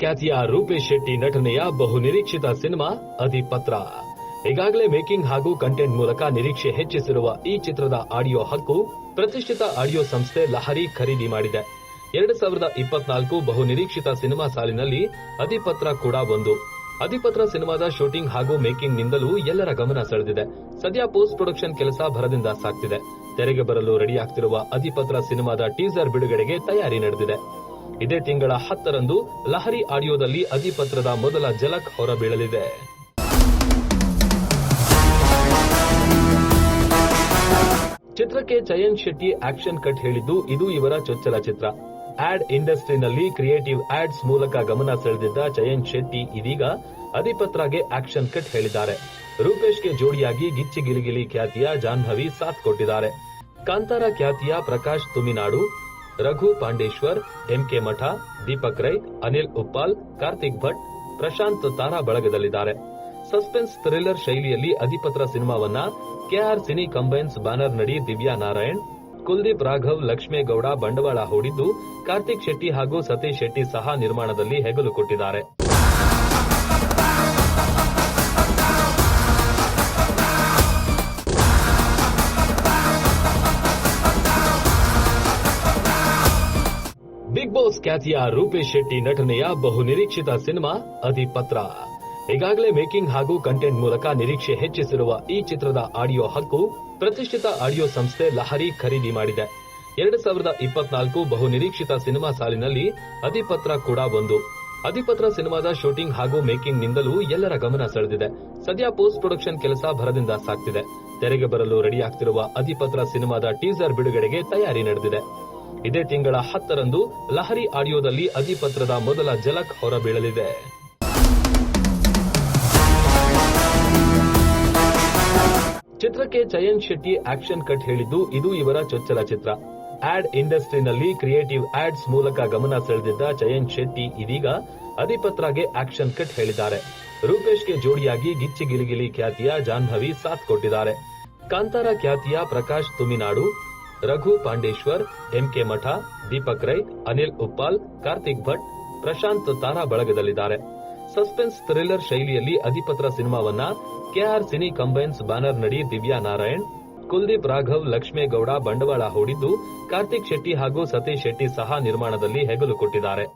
ಖ್ಯಾತಿಯ ರೂಪೇಶ್ ಶೆಟ್ಟಿ ನಟನೆಯ ಬಹು ನಿರೀಕ್ಷಿತ ಸಿನಿಮಾ ಅಧಿಪತ್ರ. ಈಗಾಗಲೇ ಮೇಕಿಂಗ್ ಹಾಗೂ ಕಂಟೆಂಟ್ ಮೂಲಕ ನಿರೀಕ್ಷೆ ಹೆಚ್ಚಿಸಿರುವ ಈ ಚಿತ್ರದ ಆಡಿಯೋ ಹಕ್ಕು ಪ್ರತಿಷ್ಠಿತ ಆಡಿಯೋ ಸಂಸ್ಥೆ ಲಹರಿ ಖರೀದಿ ಮಾಡಿದೆ. ಎರಡು ಸಾವಿರದ ಇಪ್ಪತ್ನಾಲ್ಕು ಬಹು ನಿರೀಕ್ಷಿತ ಸಿನಿಮಾ ಸಾಲಿನಲ್ಲಿ ಅಧಿಪತ್ರ ಕೂಡ ಒಂದು. ಅಧಿಪತ್ರ ಸಿನಿಮಾದ ಶೂಟಿಂಗ್ ಹಾಗೂ ಮೇಕಿಂಗ್ ನಿಂದಲೂ ಎಲ್ಲರ ಗಮನ ಸೆಳೆದಿದೆ. ಸದ್ಯ ಪೋಸ್ಟ್ ಪ್ರೊಡಕ್ಷನ್ ಕೆಲಸ ಭರದಿಂದ ಸಾಗ್ತಿದೆ ತೆರೆಗೆ ಬರಲು ರೆಡಿಯಾಗ್ತಿರುವ ಅಧಿಪತ್ರ ಸಿನಿಮಾದ ಟೀಸರ್ ಬಿಡುಗಡೆಗೆ ತಯಾರಿ ನಡೆದಿದೆ. ಇದೇ ತಿಂಗಳ ಹತ್ತರಂದು ಲಹರಿ ಆಡಿಯೋದಲ್ಲಿ ಅಧಿಪತ್ರದ ಮೊದಲ ಜಲಕ್ ಹೊರಬೀಳಲಿದೆ. ಚಿತ್ರಕ್ಕೆ ಚಯನ್ ಶೆಟ್ಟಿ ಆಕ್ಷನ್ ಕಟ್ ಹೇಳಿದ್ದು ಇದು ಇವರ ಚೊಚ್ಚಲ ಚಿತ್ರ. ಆಡ್ ಇಂಡಸ್ಟ್ರಿನಲ್ಲಿ ಕ್ರಿಯೇಟಿವ್ ಆಡ್ಸ್ ಮೂಲಕ ಗಮನ ಸೆಳೆದಿದ್ದ ಚಯನ್ ಶೆಟ್ಟಿ ಇದೀಗ ಅಧಿಪತ್ರಗೆ ಆಕ್ಷನ್ ಕಟ್ ಹೇಳಿದ್ದಾರೆ. ರೂಪೇಶ್ಗೆ ಜೋಡಿಯಾಗಿ ಗಿಚ್ಚಿ ಗಿಲಿಗಿಲಿ ಖ್ಯಾತಿಯ ಜಾಹ್ನವಿ ಸಾಥ್ ಕೊಟ್ಟಿದ್ದಾರೆ. ಕಾಂತಾರ ಖ್ಯಾತಿಯ ಪ್ರಕಾಶ್ ತುಮಿನಾಡು ರಘು ಪಾಂಡೇಶ್ವರ್, ಎಂಕೆ ಮಠ, ದೀಪಕ್ ರೈ, ಅನಿಲ್ ಉಪ್ಪಾಲ್, ಕಾರ್ತಿಕ್ ಭಟ್, ಪ್ರಶಾಂತ್ ತಾರಾ ಬಳಗದಲ್ಲಿದ್ದಾರೆ. ಸಸ್ಪೆನ್ಸ್ ಥ್ರಿಲ್ಲರ್ ಶೈಲಿಯಲ್ಲಿ ಅಧಿಪತ್ರ ಸಿನಿಮಾವನ್ನ ಕೆಆರ್ ಸಿನಿ ಕಂಬೈನ್ಸ್ ಬ್ಯಾನರ್ ನಡಿ ದಿವ್ಯಾ ನಾರಾಯಣ್, ಕುಲ್ದೀಪ್ ರಾಘವ್ ಲಕ್ಷ್ಮೇಗೌಡ ಬಂಡವಾಳ ಹೂಡಿದ್ದು ಕಾರ್ತಿಕ್ ಶೆಟ್ಟಿ ಹಾಗೂ ಸತೀಶ್ ಶೆಟ್ಟಿ ಸಹ ನಿರ್ಮಾಣದಲ್ಲಿ ಹೆಗಲು ಕೊಟ್ಟಿದ್ದಾರೆ. ಬಿಗ್ ಬಾಸ್ ಖ್ಯಾತಿಯ ರೂಪೇಶ್ ಶೆಟ್ಟಿ ನಟನೆಯ ಬಹುನಿರೀಕ್ಷಿತ ಸಿನಿಮಾ ಅಧಿಪತ್ರ. ಈಗಾಗಲೇ ಮೇಕಿಂಗ್ ಹಾಗೂ ಕಂಟೆಂಟ್ ಮೂಲಕ ನಿರೀಕ್ಷೆ ಹೆಚ್ಚಿಸಿರುವ ಈ ಚಿತ್ರದ ಆಡಿಯೋ ಹಕ್ಕು ಪ್ರತಿಷ್ಠಿತ ಆಡಿಯೋ ಸಂಸ್ಥೆ ಲಹರಿ ಖರೀದಿ ಮಾಡಿದೆ. ಎರಡು ಸಾವಿರದ ಇಪ್ಪತ್ನಾಲ್ಕು ಬಹು ನಿರೀಕ್ಷಿತ ಸಿನಿಮಾ ಸಾಲಿನಲ್ಲಿ ಅಧಿಪತ್ರ ಕೂಡ ಒಂದು. ಅಧಿಪತ್ರ ಸಿನಿಮಾದ ಶೂಟಿಂಗ್ ಹಾಗೂ ಮೇಕಿಂಗ್ ನಿಂದಲೂ ಎಲ್ಲರ ಗಮನ ಸೆಳೆದಿದೆ. ಸದ್ಯ ಪೋಸ್ಟ್ ಪ್ರೊಡಕ್ಷನ್ ಕೆಲಸ ಭರದಿಂದ ಸಾಗ್ತಿದೆ ತೆರೆಗೆ ಬರಲು ರೆಡಿಯಾಗ್ತಿರುವ ಅಧಿಪತ್ರ ಸಿನಿಮಾದ ಟೀಸರ್ ಬಿಡುಗಡೆಗೆ ತಯಾರಿ ನಡೆದಿದೆ. ಇದೇ ತಿಂಗಳ ಹತ್ತರಂದು ಲಹರಿ ಆಡಿಯೋದಲ್ಲಿ ಅಧಿಪತ್ರದ ಮೊದಲ ಜಲಕ್ ಹೊರಬೀಳಲಿದೆ. ಚಿತ್ರಕ್ಕೆ ಚಯನ್ ಶೆಟ್ಟಿ ಆಕ್ಷನ್ ಕಟ್ ಹೇಳಿದ್ದು ಇದು ಇವರ ಚೊಚ್ಚಲ ಚಿತ್ರ. ಆಡ್ ಇಂಡಸ್ಟ್ರಿನಲ್ಲಿ ಕ್ರಿಯೇಟಿವ್ ಆಡ್ಸ್ ಮೂಲಕ ಗಮನ ಸೆಳೆದಿದ್ದ ಚಯನ್ ಶೆಟ್ಟಿ ಇದೀಗ ಅಧಿಪತ್ರಗೆ ಆಕ್ಷನ್ ಕಟ್ ಹೇಳಿದ್ದಾರೆ. ರೂಪೇಶ್ಗೆ ಜೋಡಿಯಾಗಿ ಗಿಚ್ಚಿ ಗಿಲಿಗಿಲಿ ಖ್ಯಾತಿಯ ಜಾಹ್ನವಿ ಸಾಥ್ ಕೊಟ್ಟಿದ್ದಾರೆ. ಕಾಂತಾರ ಖ್ಯಾತಿಯ ಪ್ರಕಾಶ್ ತುಮಿನಾಡು ರಘು ಪಾಂಡೇಶ್ವರ್, ಎಂಕೆ ಮಠ, ದೀಪಕ್ ರೈ, ಅನಿಲ್ ಉಪ್ಪಾಲ್, ಕಾರ್ತಿಕ್ ಭಟ್, ಪ್ರಶಾಂತ್ ತಾರಾ ಬಳಗದಲ್ಲಿದ್ದಾರೆ. ಸಸ್ಪೆನ್ಸ್ ಥ್ರಿಲ್ಲರ್ ಶೈಲಿಯಲ್ಲಿ ಅಧಿಪತ್ರ ಸಿನಿಮಾವನ್ನ ಕೆಆರ್ ಸಿನಿ ಕಂಬೈನ್ಸ್ ಬ್ಯಾನರ್ ನಡಿ ದಿವ್ಯಾ ನಾರಾಯಣ್, ಕುಲ್ದೀಪ್ ರಾಘವ್ ಲಕ್ಷ್ಮೇಗೌಡ ಬಂಡವಾಳ ಹೂಡಿದ್ದು, ಕಾರ್ತಿಕ್ ಶೆಟ್ಟಿ ಹಾಗೂ ಸತೀಶ್ ಶೆಟ್ಟಿ ಸಹ ನಿರ್ಮಾಣದಲ್ಲಿ ಹೆಗಲು ಕೊಟ್ಟಿದ್ದಾರೆ.